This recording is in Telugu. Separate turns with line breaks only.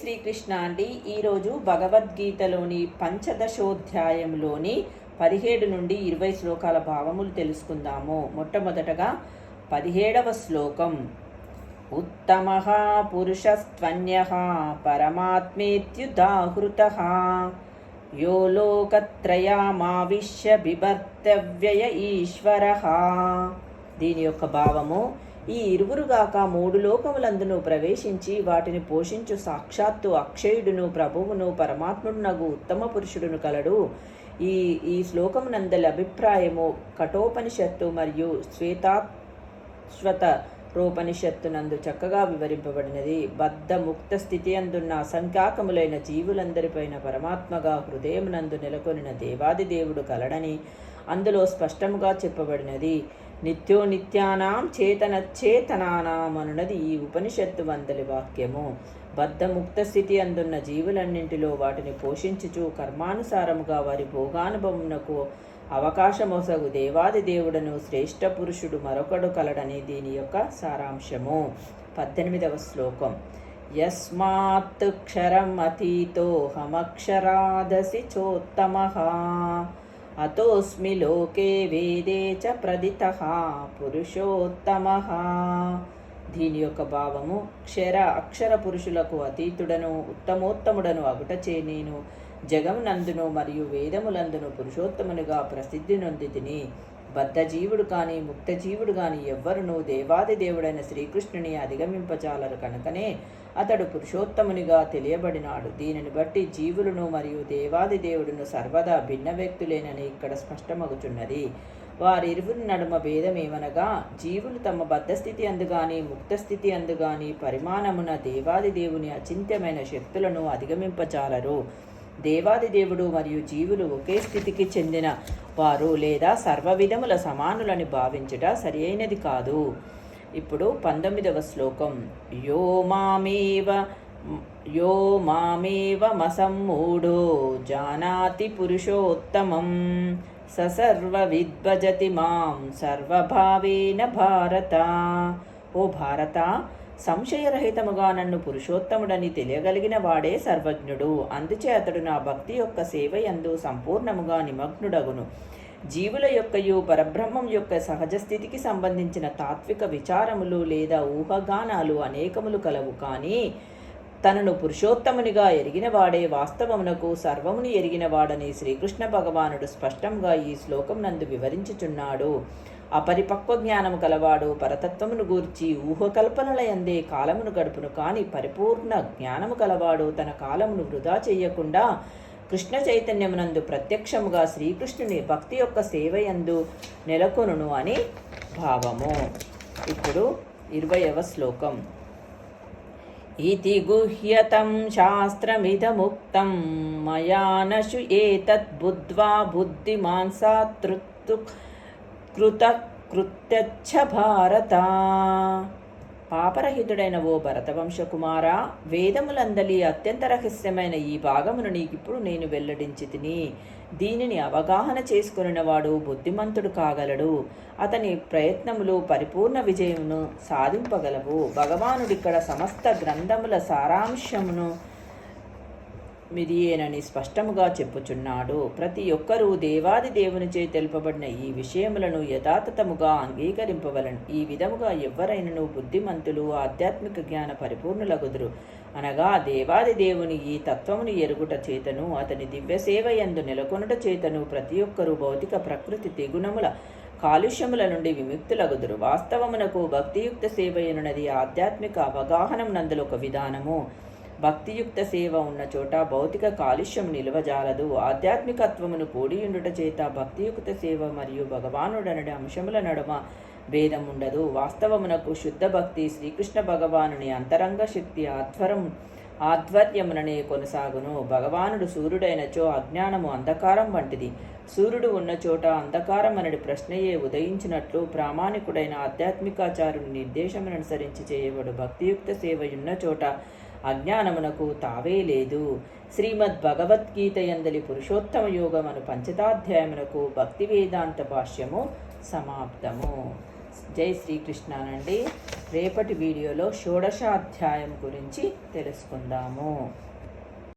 శ్రీకృష్ణ అండి. ఈరోజు భగవద్గీతలోని పంచదశోధ్యాయంలోని పదిహేడు నుండి ఇరవై శ్లోకాల భావములు తెలుసుకుందాము. మొట్టమొదటగా పదిహేడవ శ్లోకం. ఉత్తమ పురుషస్త్వన్య పరమాత్మేత్యుదాహృత. యో లోకత్రయామావిశ్య బిభర్తవ్యయ ఈశ్వర. దీని యొక్క భావము ఈ ఇరువురుగాక మూడు లోకములందును ప్రవేశించి వాటిని పోషించు సాక్షాత్తు అక్షయుడును ప్రభువును పరమాత్ముడునగు ఉత్తమ పురుషుడును కలడు. ఈ ఈ శ్లోకమునందలి అభిప్రాయము కఠోపనిషత్తు మరియు శ్వేతాశ్వత రూపనిషత్తునందు చక్కగా వివరింపబడినది. బద్ధ ముక్త స్థితి అందున్న అసంఖ్యాకములైన జీవులందరిపైన పరమాత్మగా హృదయమునందు నెలకొనిన దేవాది దేవుడు కలడని అందులో స్పష్టముగా చెప్పబడినది. నిత్యో నిత్యానాం చేతన చేతనానాం అనున్నది ఈ ఉపనిషత్తు వందలి వాక్యము. బద్ధముక్త స్థితి అందున్న జీవులన్నింటిలో వాటిని పోషించుచు కర్మానుసారముగా వారి భోగానుభవమునకు అవకాశమొసగు దేవాది దేవుడను శ్రేష్ఠ పురుషుడు మరొకడు కలడని దీని యొక్క సారాంశము. పద్దెనిమిదవ శ్లోకం. యస్మాత్ క్షరం అతీతోహమక్షరాదసి చోత్తమ. అతోస్మి లోకే వేదే చ ప్రదిత పురుషోత్తమ. దీని యొక్క భావము క్షర అక్షర పురుషులకు అతీతుడను ఉత్తమోత్తముడను అగుటచే నేను జగమునందును మరియు వేదములందును పురుషోత్తమునిగా ప్రసిద్ధి నొందితిని. బద్ధజీవుడు కానీ ముక్తజీవుడు కానీ ఎవ్వరునూ దేవాది దేవుడైన శ్రీకృష్ణుని అధిగమింపచాలరు కనుకనే అతడు పురుషోత్తమునిగా తెలియబడినాడు. దీనిని బట్టి జీవులను మరియు దేవాది దేవుడును సర్వదా భిన్న వ్యక్తులేనని ఇక్కడ స్పష్టమగుచున్నది. వారిరువురి నడుమ భేదమేమనగా జీవులు తమ బద్ధస్థితి అందుగాని ముక్తస్థితి అందుగాని పరిమాణమున దేవాది దేవుని అచింత్యమైన శక్తులను అధిగమింపచాలరు దేవాది దేవుడు మరియు జీవులు ఒకే స్థితికి చెందిన వారు లేదా సర్వవిధముల సమానులని భావించుట సరి అయినది కాదు. ఇప్పుడు పంతొమ్మిదవ శ్లోకం. యో మామేవ యో మామేవ మసమ్మూఢో జానాతి పురుషోత్తమం స సర్వవిద్భజతి మాం సర్వభావేన భారత. ఓ భారత సంశయరహితముగా నన్ను పురుషోత్తముడని తెలియగలిగిన వాడే సర్వజ్ఞుడు. అందుచే అతడు నా భక్తి యొక్క సేవ యందు సంపూర్ణముగా నిమగ్నుడగును. జీవుల యొక్కయు పరబ్రహ్మం యొక్క సహజ స్థితికి సంబంధించిన తాత్విక విచారములు లేదా ఊహగానాలు అనేకములు కలవు. కానీ తనను పురుషోత్తమునిగా ఎరిగినవాడే వాస్తవమునకు సర్వముని ఎరిగినవాడని శ్రీకృష్ణ భగవానుడు స్పష్టంగా ఈ శ్లోకం నందు వివరించుచున్నాడు. అపరిపక్వ జ్ఞానము కలవాడు పరతత్వమును గూర్చి ఊహకల్పనలయందే కాలమును గడుపును. కాని పరిపూర్ణ జ్ఞానము కలవాడు తన కాలమును వృధా చేయకుండా కృష్ణ చైతన్యమునందు ప్రత్యక్షముగా శ్రీకృష్ణుని భక్తి యొక్క సేవయందు నెలకొనును అని భావము. ఇప్పుడు ఇరవయవ శ్లోకం. ఇతి గుహ్యతం శాస్త్రమిదముక్తం. మయానషు ఏతత్ బుద్ధ్వా బుద్ధిమాన్ సాతృత్తు కృత కృత్యచ్చ భారత. పాపరహితుడైన ఓ భరతవంశ కుమార వేదములందలి అత్యంత రహస్యమైన ఈ భాగమును నీకిప్పుడు నేను వెల్లడించి తిని దీనిని అవగాహన చేసుకునినవాడు బుద్ధిమంతుడు కాగలడు. అతని ప్రయత్నములు పరిపూర్ణ విజయమును సాధింపగలవు. భగవానుడిక్కడ సమస్త గ్రంథముల సారాంశమును మిదియేనని స్పష్టముగా చెప్పుచున్నాడు. ప్రతి ఒక్కరూ దేవాది దేవునిచే తెలుపబడిన ఈ విషయములను యథాతథముగా అంగీకరింపవలను. ఈ విధముగా ఎవ్వరైనను బుద్ధిమంతులు ఆధ్యాత్మిక జ్ఞాన పరిపూర్ణులగుదురు. అనగా దేవాది దేవుని ఈ తత్వమును ఎరుగుట చేతను అతని దివ్య సేవ నెలకొనుట చేతను ప్రతి ఒక్కరూ భౌతిక ప్రకృతి తెగుణముల కాలుష్యముల నుండి విముక్తులగుదురు. వాస్తవమునకు భక్తియుక్త సేవ ఎనున్నది ఆధ్యాత్మిక అవగాహనమునందులో ఒక విధానము. భక్తియుక్త సేవ ఉన్న చోట భౌతిక కాలుష్యం నిలవజాలదు. ఆధ్యాత్మికత్వమును కూడియుండుట చేత భక్తియుక్త సేవ మరియు భగవానుడనడి అంశముల నడుమ భేదం ఉండదు వాస్తవమునకు శుద్ధ భక్తి శ్రీకృష్ణ భగవానుని అంతరంగ శక్తి ఆధ్వరం ఆధ్వర్యముననే కొనసాగును. భగవానుడు సూర్యుడైనచో అజ్ఞానము అంధకారం వంటిది. సూర్యుడు ఉన్న చోట అంధకారం అనడి ప్రశ్నయే ఉదయించినట్లు ప్రామాణికుడైన ఆధ్యాత్మికాచారుని నిర్దేశముననుసరించి చేయబడు భక్తియుక్త సేవయున్న చోట అజ్ఞానమునకు తావే లేదు. శ్రీమద్ భగవద్గీత యందలి పురుషోత్తమ యోగమను పంచదాధ్యాయమునకు భక్తి వేదాంత భాష్యము సమాప్తము. జై శ్రీకృష్ణానండి. రేపటి వీడియోలో షోడశాధ్యాయం గురించి తెలుసుకుందాము.